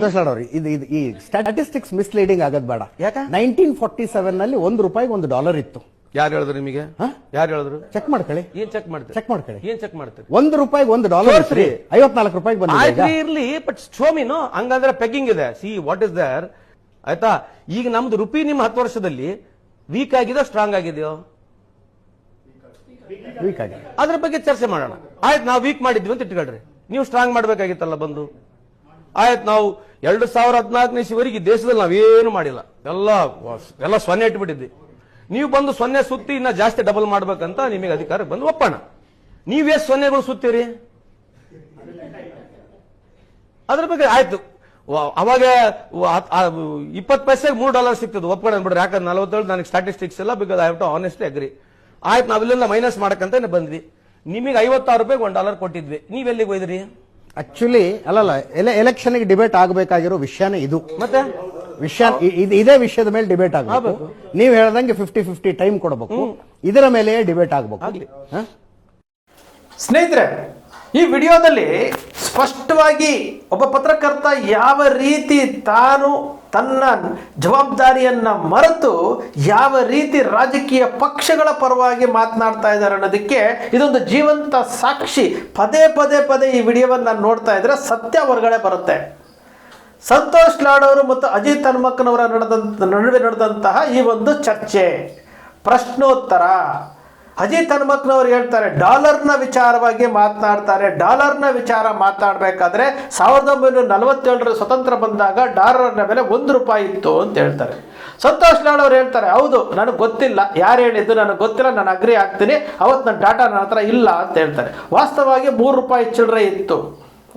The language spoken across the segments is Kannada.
ಅವ್ರಿ ಇದು ಇದು ಈ ಸ್ಟಾಟಿಸ್ಟಿಕ್ಸ್ ಮಿಸ್ಲೀಡಿಂಗ್ ಆಗದ್ ಬೇಡ. ಯಾಕೆ? ನೈನ್ಟೀನ್ ಫಾರ್ಟಿ ಸೆವೆನ್ನಲ್ಲಿ ಒಂದು ರೂಪಾಯಿಗೆ ಒಂದು ಡಾಲರ್ ಇತ್ತು. ಯಾರು ಹೇಳಿದ್ರು ನಿಮಗೆ? ಯಾರು ಹೇಳಿದ್ರು? ಚೆಕ್ ಮಾಡ್ಕೊಳ್ಳಿ. ಏನ್ ಚೆಕ್ ಮಾಡ್ತಾರೆ? ಚೆಕ್ ಮಾಡ್ಕೊಳ್ಳಿ. ಏನ್ ಚೆಕ್ ಮಾಡ್ತಾರೆ? ಒಂದು ರೂಪಾಯಿಗೆ ಒಂದು ಡಾಲರ್ ಇತ್ತು ಐವತ್ನಾಲ್ಕು ರೂಪಾಯಿಗೆ ಬಂದಿದೆ. ಇರ್ಲಿ ಬಟ್ ಶೋಮಿನು ಹಂಗಂದ್ರೆ ಪೆಗ್ಗಿಂಗ್ ಇದೆ. ಸಿ ವಾಟ್ ಇಸ್ ದರ್ ಆಯ್ತಾ? ಈಗ ನಮ್ದು ರುಪಿ ನಿಮ್ಮ ಹತ್ತು ವರ್ಷದಲ್ಲಿ ವೀಕ್ ಆಗಿದೆ ಸ್ಟ್ರಾಂಗ್ ಆಗಿದೆಯೋ? ವೀಕ್ ಆಗಿದೆ. ಅದ್ರ ಬಗ್ಗೆ ಚರ್ಚೆ ಮಾಡೋಣ. ಆಯ್ತು ನಾವು ವೀಕ್ ಮಾಡಿದ್ವಿ ಅಂತ ಇಟ್ಕೊಳ್ರಿ. ನೀವು ಸ್ಟ್ರಾಂಗ್ ಮಾಡ್ಬೇಕಾಗಿತ್ತಲ್ಲ ಬಂದು. ಆಯ್ತು ನಾವು ಎರಡು ಸಾವಿರ ಹದಿನಾಲ್ಕನೇ ಇಸ್ವಿವರೆಗೆ ಈ ದೇಶದಲ್ಲಿ ನಾವೇನು ಮಾಡಿಲ್ಲ. ಎಲ್ಲ ಎಲ್ಲ ಸೊನ್ನೆ ಇಟ್ಬಿಟ್ಟಿದ್ವಿ. ನೀವು ಬಂದು ಸೊನ್ನೆ ಸುತ್ತಿ ಇನ್ನ ಜಾಸ್ತಿ ಡಬಲ್ ಮಾಡ್ಬೇಕಂತ ನಿಮಗೆ ಅಧಿಕಾರಕ್ಕೆ ಬಂದು ಒಪ್ಪಣ. ನೀವೇ ಸೊನ್ನೆಗಳು ಸುತ್ತೀರಿ? ಅದ್ರ ಬಗ್ಗೆ ಆಯ್ತು. ಅವಾಗ ಇಪ್ಪತ್ತು ಪೈಸೆಗೆ ಮೂರು ಡಾಲರ್ ಸಿಗ್ತದೆ. ಒಪ್ಕೊಂಡು ಬಿಡ್ರಿ ಯಾಕಂದ್ರೆ ನಲವತ್ತೇಳು ನನಗೆ ಸ್ಟಾಟಿಸ್ಟಿಕ್ಸ್ ಎಲ್ಲ because I to honestly agree ಆಯ್ತು, ನಾವಿಲ್ಲಿಂದ ಮೈನಸ್ ಮಾಡಕ್ಕಂತ ಬಂದ್ವಿ. ನಿಮಗೆ ಐವತ್ತಾರು ರೂಪಾಯಿಗೆ ಒಂದು ಡಾಲರ್ ಕೊಟ್ಟಿದ್ವಿ. ನೀವೆಲ್ಲಿಗೆ ಹೋಯ್ದ್ರಿ? ಆಕ್ಚುಲಿ ಅಲ್ಲಲ್ಲ ಎಲೆ ಎಲೆಕ್ಷನ್ಗೆ ಡಿಬೇಟ್ ಆಗಬೇಕಾಗಿರೋ ವಿಷಯನೇ ಇದು. ಮತ್ತೆ? ವಿಷಯ ಇ- ಇದ್- ಇದೇ ವಿಷಯದ ಮೇಲೆ ಡಿಬೇಟ್ ಆಗಬೇಕು. ನೀವು ಹೇಳ್ದಂಗೆ ಫಿಫ್ಟಿ ಫಿಫ್ಟಿ ಟೈಮ್ ಕೊಡಬೇಕು ಇದರ ಮೇಲೆ ಡಿಬೇಟ್ ಆಗಬೇಕು. ಸ್ನೇಹಿತರೆ ಈ ವಿಡಿಯೋದಲ್ಲಿ ಸ್ಪಷ್ಟವಾಗಿ ಒಬ್ಬ ಪತ್ರಕರ್ತ ಯಾವ ರೀತಿ ತಾನು ತನ್ನ ಜವಾಬ್ದಾರಿಯನ್ನು ಮರೆತು ಯಾವ ರೀತಿ ರಾಜಕೀಯ ಪಕ್ಷಗಳ ಪರವಾಗಿ ಮಾತನಾಡ್ತಾ ಇದ್ದಾರೆ ಅನ್ನೋದಕ್ಕೆ ಇದೊಂದು ಜೀವಂತ ಸಾಕ್ಷಿ. ಪದೇ ಪದೇ ಪದೇ ಈ ವಿಡಿಯೋವನ್ನು ನೋಡ್ತಾ ಇದ್ರೆ ಸತ್ಯ ಹೊರಗಡೆ ಬರುತ್ತೆ. ಸಂತೋಷ್ ಲಾಡ್ ಅವರು ಮತ್ತು ಅಜಿತ್ ಹನುಮಕ್ಕನವರ ನಡೆದಂತ ನಡುವೆ ನಡೆದಂತಹ ಈ ಒಂದು ಚರ್ಚೆ. ಪ್ರಶ್ನೋತ್ತರ. ಅಜಿತ್ ಹನುಮಕ್ನವ್ರು ಹೇಳ್ತಾರೆ, ಡಾಲರ್ನ ವಿಚಾರವಾಗಿ ಮಾತನಾಡ್ತಾರೆ. ಡಾಲರ್ನ ವಿಚಾರ ಮಾತನಾಡಬೇಕಾದ್ರೆ ಸಾವಿರದ ಒಂಬೈನೂರ ನಲವತ್ತೇಳರ ಸ್ವತಂತ್ರ ಬಂದಾಗ ಡಾಲರ್ನ ಬೆಲೆ ಒಂದು ರೂಪಾಯಿ ಇತ್ತು ಅಂತ ಹೇಳ್ತಾರೆ. ಸಂತೋಷ್ ಲಾಡ್ ಅವ್ರು ಹೇಳ್ತಾರೆ, ಹೌದು, ನನಗೆ ಗೊತ್ತಿಲ್ಲ. ಯಾರು ಹೇಳಿದ್ದು ನನಗೆ ಗೊತ್ತಿಲ್ಲ, ನಾನು ಅಗ್ರಿ ಆಗ್ತೀನಿ. ಅವತ್ತು ನನ್ನ ಡಾಟಾ ನನ್ನ ಹತ್ರ ಇಲ್ಲ ಅಂತ ಹೇಳ್ತಾರೆ. ವಾಸ್ತವವಾಗಿ ಮೂರು ರೂಪಾಯಿ ಚಿಲ್ಲರೆ ಇತ್ತು.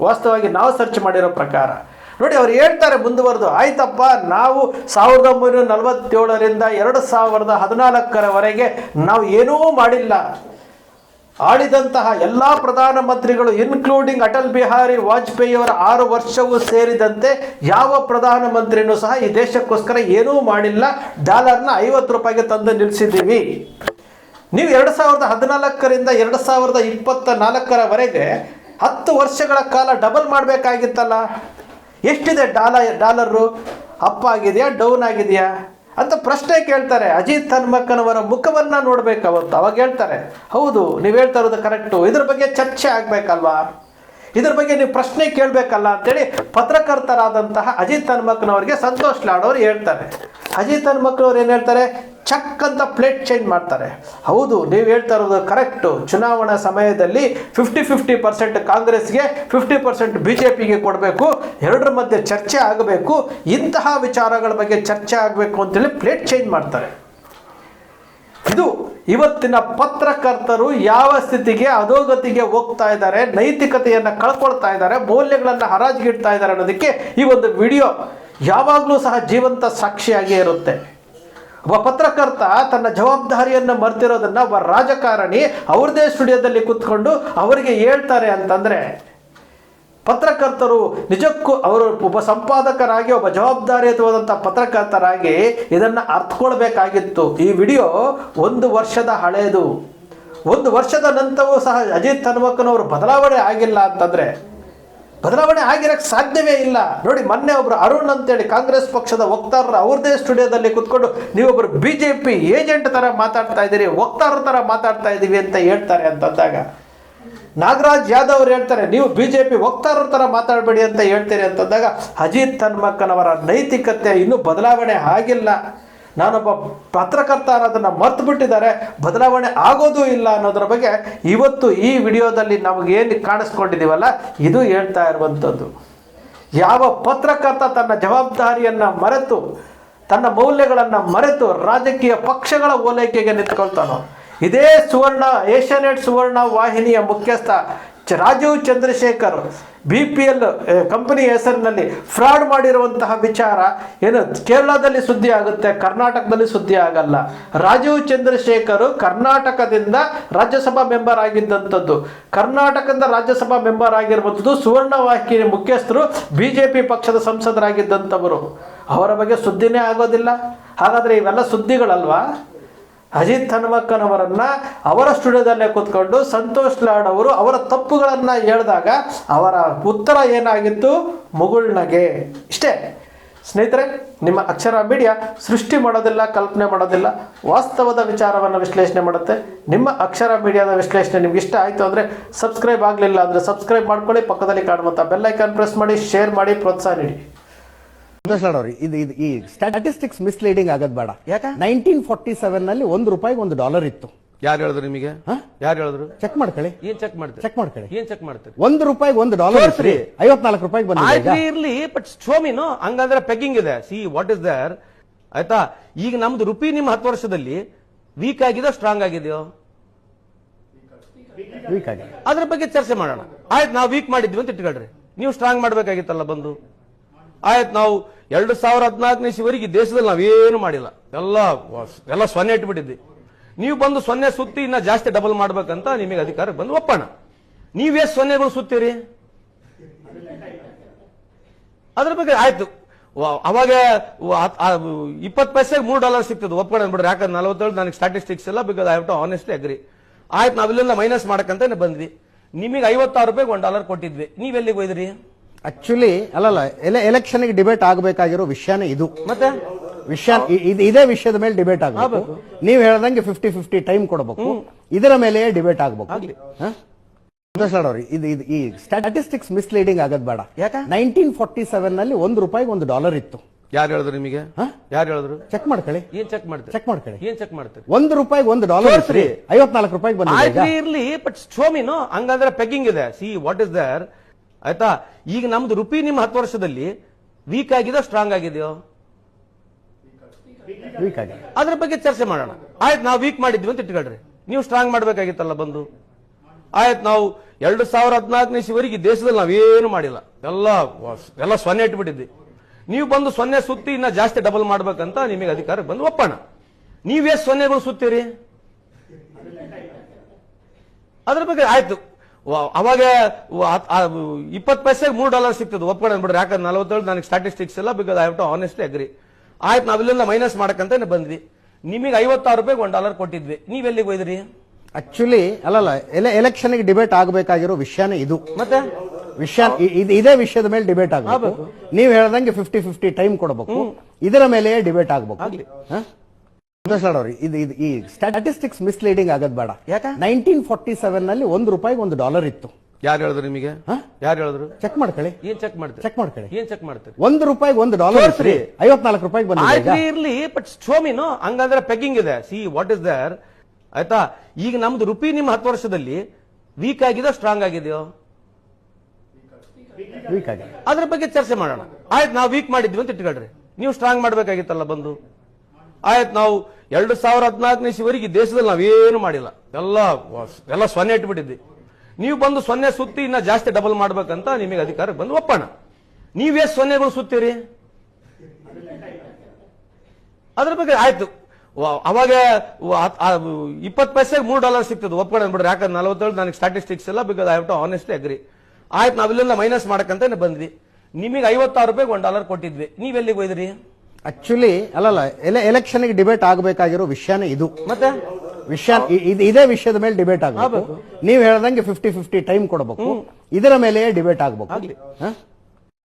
ವಾಸ್ತವವಾಗಿ ನಾವು ಸರ್ಚ್ ಮಾಡಿರೋ ಪ್ರಕಾರ. ನೋಡಿ, ಅವ್ರು ಹೇಳ್ತಾರೆ, ಮುಂದುವರೆದು. ಆಯ್ತಪ್ಪ, ನಾವು ಸಾವಿರದ ಒಂಬೈನೂರ ನಲವತ್ತೇಳರಿಂದ ಎರಡು ಸಾವಿರದ ಹದಿನಾಲ್ಕರವರೆಗೆ ನಾವು ಏನೂ ಮಾಡಿಲ್ಲ. ಆಳಿದಂತಹ ಎಲ್ಲ ಪ್ರಧಾನಮಂತ್ರಿಗಳು ಇನ್ಕ್ಲೂಡಿಂಗ್ ಅಟಲ್ ಬಿಹಾರಿ ವಾಜಪೇಯಿ ಅವರ ಆರು ವರ್ಷವೂ ಸೇರಿದಂತೆ ಯಾವ ಪ್ರಧಾನಮಂತ್ರಿನೂ ಸಹ ಈ ದೇಶಕ್ಕೋಸ್ಕರ ಏನೂ ಮಾಡಿಲ್ಲ. ಡಾಲರ್ನ ಐವತ್ತು ರೂಪಾಯಿಗೆ ತಂದು ನಿಲ್ಲಿಸಿದ್ದೀವಿ. ನೀವು ಎರಡು ಸಾವಿರದ ಹದಿನಾಲ್ಕರಿಂದ ಎರಡು ಸಾವಿರದ ಇಪ್ಪತ್ತ ನಾಲ್ಕರವರೆಗೆ ಹತ್ತು ವರ್ಷಗಳ ಕಾಲ ಡಬಲ್ ಮಾಡಬೇಕಾಗಿತ್ತಲ್ಲ. ಎಷ್ಟಿದೆ ಡಾಲರ್ ಡಾಲರು ಅಪ್ ಆಗಿದೆಯಾ ಡೌನ್ ಆಗಿದೆಯಾ? ಅಂತ ಪ್ರಶ್ನೆ ಕೇಳ್ತಾರೆ. ಅಜಿತ್ ಹನುಮಕ್ಕನವರ ಮುಖವನ್ನ ನೋಡ್ಬೇಕು ಅವತ್ತು. ಅವಾಗ ಹೇಳ್ತಾರೆ, ಹೌದು, ನೀವು ಹೇಳ್ತಾ ಇರೋದು ಕರೆಕ್ಟು. ಇದ್ರ ಬಗ್ಗೆ ಚರ್ಚೆ ಆಗಬೇಕಲ್ವಾ? ಇದ್ರ ಬಗ್ಗೆ ನೀವು ಪ್ರಶ್ನೆ ಕೇಳಬೇಕಲ್ಲ ಅಂತೇಳಿ ಪತ್ರಕರ್ತರಾದಂತಹ ಅಜಿತ್ ಹನುಮಕ್ಕನವರಿಗೆ ಸಂತೋಷ್ ಲಾಡೋರು ಹೇಳ್ತಾರೆ. ಅಜಿತ್ ಹನುಮಕ್ಕನವ್ರು ಏನು ಹೇಳ್ತಾರೆ? ಚಕ್ ಅಂತ ಪ್ಲೇಟ್ ಚೇಂಜ್ ಮಾಡ್ತಾರೆ. ಹೌದು, ನೀವು ಹೇಳ್ತಾ ಇರೋದು ಕರೆಕ್ಟು ಚುನಾವಣಾ ಸಮಯದಲ್ಲಿ ಫಿಫ್ಟಿ ಫಿಫ್ಟಿ ಪರ್ಸೆಂಟ್ ಕಾಂಗ್ರೆಸ್ಗೆ ಫಿಫ್ಟಿ ಪರ್ಸೆಂಟ್ ಬಿ ಜೆ ಪಿಗೆ ಕೊಡಬೇಕು. ಎರಡರ ಮಧ್ಯೆ ಚರ್ಚೆ ಆಗಬೇಕು. ಇಂತಹ ವಿಚಾರಗಳ ಬಗ್ಗೆ ಚರ್ಚೆ ಆಗಬೇಕು ಅಂತೇಳಿ ಪ್ಲೇಟ್ ಚೇಂಜ್ ಮಾಡ್ತಾರೆ. ಇದು ಇವತ್ತಿನ ಪತ್ರಕರ್ತರು ಯಾವ ಸ್ಥಿತಿಗೆ, ಅಧೋಗತಿಗೆ ಹೋಗ್ತಾ ಇದ್ದಾರೆ, ನೈತಿಕತೆಯನ್ನು ಕಳ್ಕೊಳ್ತಾ ಇದ್ದಾರೆ, ಮೌಲ್ಯಗಳನ್ನು ಹರಾಜಿಗಿಡ್ತಾ ಇದ್ದಾರೆ ಅನ್ನೋದಕ್ಕೆ ಈ ಒಂದು ವಿಡಿಯೋ ಯಾವಾಗಲೂ ಸಹ ಜೀವಂತ ಸಾಕ್ಷಿಯಾಗಿಯೇ ಇರುತ್ತೆ. ಒಬ್ಬ ಪತ್ರಕರ್ತ ತನ್ನ ಜವಾಬ್ದಾರಿಯನ್ನು ಮರ್ತಿರೋದನ್ನ ಒಬ್ಬ ರಾಜಕಾರಣಿ ಅವ್ರದೇ ಸ್ಟುಡಿಯೋದಲ್ಲಿ ಕೂತ್ಕೊಂಡು ಅವರಿಗೆ ಹೇಳ್ತಾರೆ ಅಂತಂದ್ರೆ, ಪತ್ರಕರ್ತರು ನಿಜಕ್ಕೂ ಅವರು ಒಬ್ಬ ಸಂಪಾದಕರಾಗಿ, ಒಬ್ಬ ಜವಾಬ್ದಾರಿಯುತವಾದಂಥ ಪತ್ರಕರ್ತರಾಗಿ ಇದನ್ನು ಅರ್ಥಕೊಳ್ಬೇಕಾಗಿತ್ತು ಈ ವಿಡಿಯೋ ಒಂದು ವರ್ಷದ ಹಳೆಯದು ಒಂದು ವರ್ಷದ ನಂತರವೂ ಸಹ ಅಜಿತ್ ಹನುಮಕ್ಕನವರು ಬದಲಾವಣೆ ಆಗಿಲ್ಲ ಅಂತಂದ್ರೆ ಬದಲಾವಣೆ ಆಗಿರಕ್ಕೆ ಸಾಧ್ಯವೇ ಇಲ್ಲ. ನೋಡಿ, ಮೊನ್ನೆ ಒಬ್ರು ಅರುಣ್ ಅಂತೇಳಿ ಕಾಂಗ್ರೆಸ್ ಪಕ್ಷದ ವಕ್ತಾರರ ಅವ್ರದೇ ಸ್ಟುಡಿಯೋದಲ್ಲಿ ಕುತ್ಕೊಂಡು ನೀವೊಬ್ರು ಬಿ ಜೆ ಪಿ ಏಜೆಂಟ್ ಥರ ಮಾತಾಡ್ತಾ ಇದ್ದೀರಿ ವಕ್ತಾರರ ಥರ ಮಾತಾಡ್ತಾ ಇದ್ದೀವಿ ಅಂತ ಹೇಳ್ತಾರೆ ಅಂತಂದಾಗ, ನಾಗರಾಜ್ ಯಾದವ್ ಅವ್ರು ಹೇಳ್ತಾರೆ, ನೀವು ಬಿ ಜೆ ಪಿ ವಕ್ತಾರರ ಥರ ಮಾತಾಡಬೇಡಿ ಅಂತ ಹೇಳ್ತೀರಿ ಅಂತಂದಾಗ, ಅಜಿತ್ ತನ್ಮಕ್ಕನವರ ನೈತಿಕತೆ ಇನ್ನೂ ಬದಲಾವಣೆ ಆಗಿಲ್ಲ. ನಾನೊಬ್ಬ ಪತ್ರಕರ್ತ ಅನ್ನೋದನ್ನು ಮರ್ತು ಬಿಟ್ಟಿದ್ದಾರೆ. ಬದಲಾವಣೆ ಆಗೋದೂ ಇಲ್ಲ ಅನ್ನೋದ್ರ ಬಗ್ಗೆ ಇವತ್ತು ಈ ವಿಡಿಯೋದಲ್ಲಿ ನಮಗೇನು ಕಾಣಿಸ್ಕೊಂಡಿದ್ದೀವಲ್ಲ ಇದು ಹೇಳ್ತಾ ಇರುವಂಥದ್ದು. ಯಾವ ಪತ್ರಕರ್ತ ತನ್ನ ಜವಾಬ್ದಾರಿಯನ್ನು ಮರೆತು, ತನ್ನ ಮೌಲ್ಯಗಳನ್ನು ಮರೆತು ರಾಜಕೀಯ ಪಕ್ಷಗಳ ಓಲೈಕೆಗೆ ನಿಂತ್ಕೊಳ್ತಾನೋ? ಇದೇ ಸುವರ್ಣ, ಏಷ್ಯಾನೆಟ್ ಸುವರ್ಣ ವಾಹಿನಿಯ ಮುಖ್ಯಸ್ಥ Rajeev Chandrasekhar B P L company ಹೆಸರಿನಲ್ಲಿ ಫ್ರಾಡ್ ಮಾಡಿರುವಂತಹ ವಿಚಾರ ಏನು, ಕೇರಳದಲ್ಲಿ ಸುದ್ದಿ ಆಗುತ್ತೆ, ಕರ್ನಾಟಕದಲ್ಲಿ ಸುದ್ದಿ ಆಗಲ್ಲ. ರಾಜೀವ್ ಚಂದ್ರಶೇಖರ್ ಕರ್ನಾಟಕದಿಂದ ರಾಜ್ಯಸಭಾ ಮೆಂಬರ್ ಆಗಿದ್ದಂಥದ್ದು. ಕರ್ನಾಟಕದಿಂದ ರಾಜ್ಯಸಭಾ ಮೆಂಬರ್ ಆಗಿರುವಂಥದ್ದು ಸುವರ್ಣ ವಾಹಿನಿ ಮುಖ್ಯಸ್ಥರು ಬಿ ಜೆ ಪಿ ಪಕ್ಷದ ಸಂಸದರಾಗಿದ್ದಂಥವರು. ಅವರ ಬಗ್ಗೆ ಸುದ್ದಿನೇ ಆಗೋದಿಲ್ಲ. ಹಾಗಾದರೆ ಇವೆಲ್ಲ ಸುದ್ದಿಗಳಲ್ವಾ? ಅಜಿತ್ ಹನುಮಕ್ಕನವರನ್ನ ಅವರ ಸ್ಟುಡಿಯೋದಲ್ಲೇ ಕೂತ್ಕೊಂಡು ಸಂತೋಷ್ ಲಾಡ್ ಅವರು ಅವರ ತಪ್ಪುಗಳನ್ನ ಹೇಳಿದಾಗ ಅವರ ಉತ್ತರ ಏನಾಗಿತ್ತು? ಮುಗುಳ್ನಗೆ ಇಷ್ಟೇ. ಸ್ನೇಹಿತರೆ, ನಿಮ್ಮ ಅಕ್ಷರ ಮೀಡಿಯಾ ಸೃಷ್ಟಿ ಮಾಡೋದಿಲ್ಲ, ಕಲ್ಪನೆ ಮಾಡೋದಿಲ್ಲ, ವಾಸ್ತವದ ವಿಚಾರವನ್ನು ವಿಶ್ಲೇಷಣೆ ಮಾಡುತ್ತೆ. ನಿಮ್ಮ ಅಕ್ಷರ ಮೀಡಿಯಾದ ವಿಶ್ಲೇಷಣೆ ನಿಮ್ಗೆ ಇಷ್ಟ ಆಯಿತು ಅಂದರೆ ಸಬ್ಸ್ಕ್ರೈಬ್ ಆಗಲಿಲ್ಲ ಅಂದರೆ ಸಬ್ಸ್ಕ್ರೈಬ್ ಮಾಡ್ಕೊಳ್ಳಿ. ಪಕ್ಕದಲ್ಲಿ ಕಾಣುವಂಥ ಬೆಲ್ಲೈಕಾನ್ ಪ್ರೆಸ್ ಮಾಡಿ, ಶೇರ್ ಮಾಡಿ, ಪ್ರೋತ್ಸಾಹ ನೀಡಿ. ಅವ್ರೆ, ಇದು ಇದು ಈ ಸ್ಟಾಟಿಸ್ಟಿಕ್ಸ್ ಮಿಸ್ಲೀಡಿಂಗ್ ಆಗದ್ ಬೇಡ. ಯಾಕ? ನೈನ್ಟೀನ್ ಫಾರ್ಟಿ ಸೆವೆನ್ನಲ್ಲಿ ಒಂದ್ ರೂಪಾಯಿಗೆ ಒಂದು ಡಾಲರ್ ಇತ್ತು. ಯಾರು ಹೇಳಿದ್ರು ನಿಮಗೆ? ಯಾರು ಹೇಳಿದ್ರು? ಚೆಕ್ ಮಾಡ್ಕೊಳ್ಳಿ. ಏನ್ ಚೆಕ್ ಮಾಡ್ತಾರೆ? ಚೆಕ್ ಮಾಡ್ಕೊಳ್ಳಿ. ಏನ್ ಚೆಕ್ ಮಾಡ್ತಾರೆ? ಒಂದು ರೂಪಾಯಿಗೆ ಒಂದು ಡಾಲರ್ ಇತ್ತು. ತೋರ್ಸ್ರಿ. ಐವತ್ನಾಲ್ಕು ರೂಪಾಯಿಗೆ ಬಂದಿದೆ ಈಗ. ಇರ್ಲಿ ಬಟ್ ಸ್ಟೋಮಿನ ಹಂಗಂದ್ರೆ ಪೆಗ್ಗಿಂಗ್ ಇದೆ. ಸಿ ವಾಟ್ ಇಸ್ ದರ್ ಆಯ್ತಾ? ಈಗ ನಮ್ದು ರುಪಿ ನಿಮ್ಮ ಹತ್ತು ವರ್ಷದಲ್ಲಿ ವೀಕ್ ಆಗಿದೆಯೋ ಸ್ಟ್ರಾಂಗ್ ಆಗಿದೆಯೋ? ವೀಕ್ ಆಗಿದೆ. ಅದ್ರ ಬಗ್ಗೆ ಚರ್ಚೆ ಮಾಡೋಣ. ಆಯ್ತು ನಾವು ವೀಕ್ ಮಾಡಿದ್ವಿ ಅಂತ ಇಟ್ಕೊಳ್ರಿ. ನೀವು ಸ್ಟ್ರಾಂಗ್ ಮಾಡ್ಬೇಕಾಗಿತ್ತಲ್ಲ ಬಂದು. ಆಯ್ತು ನಾವು ಎರಡು ಸಾವಿರ ಹದಿನಾಲ್ಕನೇ ಇಸಿವರೆಗೆ ದೇಶದಲ್ಲಿ ನಾವೇನು ಮಾಡಿಲ್ಲ. ಎಲ್ಲ ಎಲ್ಲ ಸೊನ್ನೆ ಇಟ್ಬಿಟ್ಟಿದ್ವಿ. ನೀವು ಬಂದು ಸೊನ್ನೆ ಸುತ್ತಿ ಇನ್ನ ಜಾಸ್ತಿ ಡಬಲ್ ಮಾಡ್ಬೇಕಂತ ನಿಮಗೆ ಅಧಿಕಾರ ಬಂದು ಒಪ್ಪೋಣ. ನೀವೇ ಸೊನ್ನೆಗಳು ಸುತ್ತೀರಿ? ಅದ್ರ ಬಗ್ಗೆ ಆಯ್ತು. ಅವಾಗ ಇಪ್ಪತ್ತು ಪೈಸೆಗೆ ಮೂರು ಡಾಲರ್ ಸಿಗ್ತದೆ ಒಪ್ಕೊಂಡು ಬಿಡ್ರಿ ಯಾಕಂದ್ರೆ ನಲವತ್ತೇಳು ನನಗೆ ಸ್ಟಾಟಿಸ್ಟಿಕ್ಸ್ ಎಲ್ಲ because I to honestly agree ಆಯ್ತು ನಾವಿಲ್ಲಿಂದ ಮೈನಸ್ ಮಾಡಕ್ಕಂತ ಬಂದ್ವಿ. ನಿಮಗೆ ಐವತ್ತಾರು ರೂಪಾಯಿಗೆ ಒಂದು ಡಾಲರ್ ಕೊಟ್ಟಿದ್ವಿ. ನೀವೆಲ್ಲಿಗೆ ಹೋಯ್ದ್ರಿ? ಆಕ್ಚುಲಿ ಅಲ್ಲಲ್ಲ ಎಲೆಕ್ಷನ್ ಡಿಬೇಟ್ ಆಗಬೇಕಾಗಿರೋ ವಿಷಯನೇ ಇದು. ಮತ್ತೆ? ವಿಷಯ ಇದ್- ಇದೇ ವಿಷಯದ ಮೇಲೆ ಡಿಬೇಟ್ ಆಗಬೇಕು. ನೀವು ಹೇಳ್ದಂಗೆ ಫಿಫ್ಟಿ ಫಿಫ್ಟಿ ಟೈಮ್ ಕೊಡಬೇಕು. ಇದರ ಮೇಲೆ ಡಿಬೇಟ್ ಆಗಬೇಕು. ಆಗ್ಲಿ. ಇದು ಇದು ಈ ಸ್ಟಾಟಿಸ್ಟಿಕ್ಸ್ ಮಿಸ್ಲೀಡಿಂಗ್ ಆಗದ್ ಬೇಡ. ಯಾಕ? ನೈನ್ಟೀನ್ ಫೋರ್ಟಿ ಸೆವೆನ್ನಲ್ಲಿ ಒಂದ್ ರೂಪಾಯಿಗೆ ಒಂದು ಡಾಲರ್ ಇತ್ತು. ಯಾರು ಹೇಳಿದ್ರು ನಿಮಗೆ? ಹ? ಯಾರು ಹೇಳಿದ್ರು? ಚೆಕ್ ಮಾಡ್ಕೊಳ್ಳಿ. ಏನ್ ಚೆಕ್ ಮಾಡ್ತೀರಿ? ಚೆಕ್ ಮಾಡ್ಕೊಳ್ಳಿ. ಏನ್ ಚೆಕ್ ಮಾಡ್ತೀರಿ? ಒಂದು ರೂಪಾಯಿಗೆ ಒಂದು ಡಾಲರ್ ತೋರ್ಸ್ರಿ. ಐವತ್ನಾಲ್ಕು ರೂಪಾಯಿಗೆ ಬಂದಿದೆ ಈಗ. ಇರ್ಲಿ ಬಟ್ ಶೋಮಿನು ಹಂಗಂದ್ರೆ ಪೆಗ್ಗಿಂಗ್ ಇದೆ. ಸಿ ವಾಟ್ ಇಸ್ ದರ್ ಆಯ್ತಾ? ಈಗ ನಮ್ದು ರುಪಿ ನಿಮ್ಮ ಹತ್ತು ವರ್ಷದಲ್ಲಿ ವೀಕ್ ಆಗಿದೆಯೋ ಸ್ಟ್ರಾಂಗ್ ಆಗಿದೆಯೋ? ವೀಕ್ ಆಗಿದೆ. ಅದ್ರ ಬಗ್ಗೆ ಚರ್ಚೆ ಮಾಡೋಣ. ಆಯ್ತು, ನಾವು ವೀಕ್ ಮಾಡಿದ್ವಿ ಅಂತ ಇಟ್ಕೊಳ್ರಿ. ನೀವು ಸ್ಟ್ರಾಂಗ್ ಮಾಡ್ಬೇಕಾಗಿತ್ತಲ್ಲ ಬಂದು? ಆಯ್ತು, ನಾವು ಎರಡು ಸಾವಿರ ಹದಿನಾಲ್ಕನೇ ಶಿವರಿಗೆ ದೇಶದಲ್ಲಿ ನಾವೇನು ಮಾಡಿಲ್ಲ. ಎಲ್ಲ ಎಲ್ಲ ಸೊನ್ನೆ ಇಟ್ಬಿಟ್ಟಿದ್ವಿ. ನೀವು ಬಂದು ಸೊನ್ನೆ ಸುತ್ತಿ ಇನ್ನ ಜಾಸ್ತಿ ಡಬಲ್ ಮಾಡ್ಬೇಕಂತ ನಿಮಗೆ ಅಧಿಕಾರ ಬಂದು ಒಪ್ಪೋಣ. ನೀವೇ ಸೊನ್ನೆಗಳು ಸುತ್ತೀರಿ? ಅದ್ರ ಬಗ್ಗೆ ಆಯ್ತು. ಅವಾಗ ಇಪ್ಪತ್ತು ಪೈಸೆಗೆ ಮೂರು ಡಾಲರ್ ಸಿಗ್ತದೆ. ಒಪ್ಕೊಂಡು ಬಿಡ್ರಿ ಯಾಕಂದ್ರೆ ನಲವತ್ತೇಳು ನನಗೆ ಸ್ಟಾಟಿಸ್ಟಿಕ್ಸ್ ಎಲ್ಲ because I have to honestly agree ಆಯ್ತು ನಾವು ಇಲ್ಲಿಂದ ಮೈನಸ್ ಮಾಡಕ್ಕಂತ ಬಂದ್ವಿ. ನಿಮಗೆ ಐವತ್ತಾರು ರೂಪಾಯಿಗೆ ಒಂದು ಡಾಲರ್ ಕೊಟ್ಟಿದ್ವಿ. ನೀವು ಎಲ್ಲಿಗೆ ಹೋಯ್ದ್ರಿ? ಆಕ್ಚುಲಿ ಅಲ್ಲಲ್ಲ ಎಲೆಕ್ಷನ್ ಡಿಬೇಟ್ ಆಗಬೇಕಾಗಿರೋ ವಿಷಯನೇ ಇದು. ಮತ್ತೆ? ವಿಷಯ ಇದೇ ವಿಷಯದ ಮೇಲೆ ಡಿಬೇಟ್ ಆಗಬೇಕು. ನೀವು ಹೇಳ್ದಂಗೆ ಫಿಫ್ಟಿ ಫಿಫ್ಟಿ ಟೈಮ್ ಕೊಡಬೇಕು. ಇದರ ಮೇಲೆ ಡಿಬೇಟ್ ಆಗಬೇಕು. ಸಂತೋಷ್ ಇದು ಇದು ಈ ಸ್ಟಾಟಿಸ್ಟಿಕ್ಸ್ ಮಿಸ್ಲೀಡಿಂಗ್ ಆಗೋದ್ ಬೇಡ. ಯಾಕ? ನೈನ್ಟೀನ್ ಫಾರ್ಟಿ ಸೆವೆನ್ನಲ್ಲಿ ಒಂದ್ ರೂಪಾಯಿಗೆ ಒಂದು ಡಾಲರ್ ಇತ್ತು. ಯಾರು ಹೇಳಿದ್ರು ನಿಮಗೆ? ಯಾರು ಹೇಳಿದ್ರು? ಚೆಕ್ ಮಾಡ್ಕೊಳ್ಳಿ. ಏನ್ ಚೆಕ್ ಮಾಡ್ತೀರಿ? ಚೆಕ್ ಮಾಡ್ಕೊಳ್ಳಿ. ಏನ್ ಚೆಕ್ ಮಾಡ್ತೀರಿ? ಒಂದು ರೂಪಾಯಿಗೆ ಒಂದು ಡಾಲರ್ ಸರಿ. ಐವತ್ನಾಲ್ಕು ರೂಪಾಯಿಗೆ. ಆಯ್ತು ಇರ್ಲಿ ಬಟ್ ಸ್ಟೋಮಿನ ಹಂಗಂದ್ರೆ ಪೆಗ್ಗಿಂಗ್ ಇದೆ. ಸಿ ವಾಟ್ ಇಸ್ ದರ್ ಆಯ್ತಾ? ಈಗ ನಮ್ದು ರುಪಿ ನಿಮ್ಮ ಹತ್ತು ವರ್ಷದಲ್ಲಿ ವೀಕ್ ಆಗಿದೆಯೋ ಸ್ಟ್ರಾಂಗ್ ಆಗಿದೆಯೋ? ವೀಕ್ ಆಗಿದೆ. ಅದ್ರ ಬಗ್ಗೆ ಚರ್ಚೆ ಮಾಡೋಣ. ಆಯ್ತು ನಾವು ವೀಕ್ ಮಾಡಿದ್ವಿ ಅಂತ ಇಟ್ಕೊಳ್ರಿ. ನೀವು ಸ್ಟ್ರಾಂಗ್ ಮಾಡ್ಬೇಕಾಗಿತ್ತಲ್ಲ ಬಂದು. ಆಯ್ತು ನಾವು ಎರಡು ಸಾವಿರ ಹದಿನಾಲ್ಕನೇ ಇಸಿವರೆಗೆ ದೇಶದಲ್ಲಿ ನಾವೇನು ಮಾಡಿಲ್ಲ. ಎಲ್ಲ ಎಲ್ಲ ಸೊನ್ನೆ ಇಟ್ಬಿಟ್ಟಿದ್ವಿ. ನೀವು ಬಂದು ಸೊನ್ನೆ ಸುತ್ತಿ ಇನ್ನ ಜಾಸ್ತಿ ಡಬಲ್ ಮಾಡ್ಬೇಕಂತ ನಿಮಗೆ ಅಧಿಕಾರ ಬಂದು ಒಪ್ಪಣ. ನೀವೇ ಸೊನ್ನೆಗಳು ಸುತ್ತೀರಿ? ಅದ್ರ ಬಗ್ಗೆ ಆಯ್ತು. ಅವಾಗ ಇಪ್ಪತ್ತು ಪೈಸೆಗೆ ಮೂರು ಡಾಲರ್ ಸಿಗ್ತದೆ ಒಪ್ಕೊಂಡು ಬಿಡ್ರಿ ಯಾಕಂದ್ರೆ ನಲವತ್ತೇಳು ನನಗೆ ಸ್ಟಾಟಿಸ್ಟಿಕ್ಸ್ ಎಲ್ಲ because I have to honestly agree ಆಯ್ತು ನಾವಿಲ್ಲೆಲ್ಲ ಮೈನಸ್ ಮಾಡಕ್ಕಂತ ಬಂದ್ವಿ. ನಿಮಗೆ ಐವತ್ತಾರು ರೂಪಾಯಿಗೆ ಒಂದು ಡಾಲರ್ ಕೊಟ್ಟಿದ್ವಿ. ನೀವೆಲ್ಲಿಗೆ ಹೋಯ್ದ್ರಿ? ಆಕ್ಚುಲಿ ಅಲ್ಲಲ್ಲ ಎಲೆಕ್ಷನ್ ಡಿಬೇಟ್ ಆಗಬೇಕಾಗಿರೋ ವಿಷಯನೇ ಇದು. ಮತ್ತೆ? ವಿಷಯ ಇದ್- ಇದೇ ವಿಷಯದ ಮೇಲೆ ಡಿಬೇಟ್ ಆಗಬೇಕು. ನೀವು ಹೇಳ್ದಂಗೆ ಫಿಫ್ಟಿ ಫಿಫ್ಟಿ ಟೈಮ್ ಕೊಡಬೇಕು. ಇದರ ಮೇಲೆ ಡಿಬೇಟ್ ಆಗಬೇಕು. ಹ?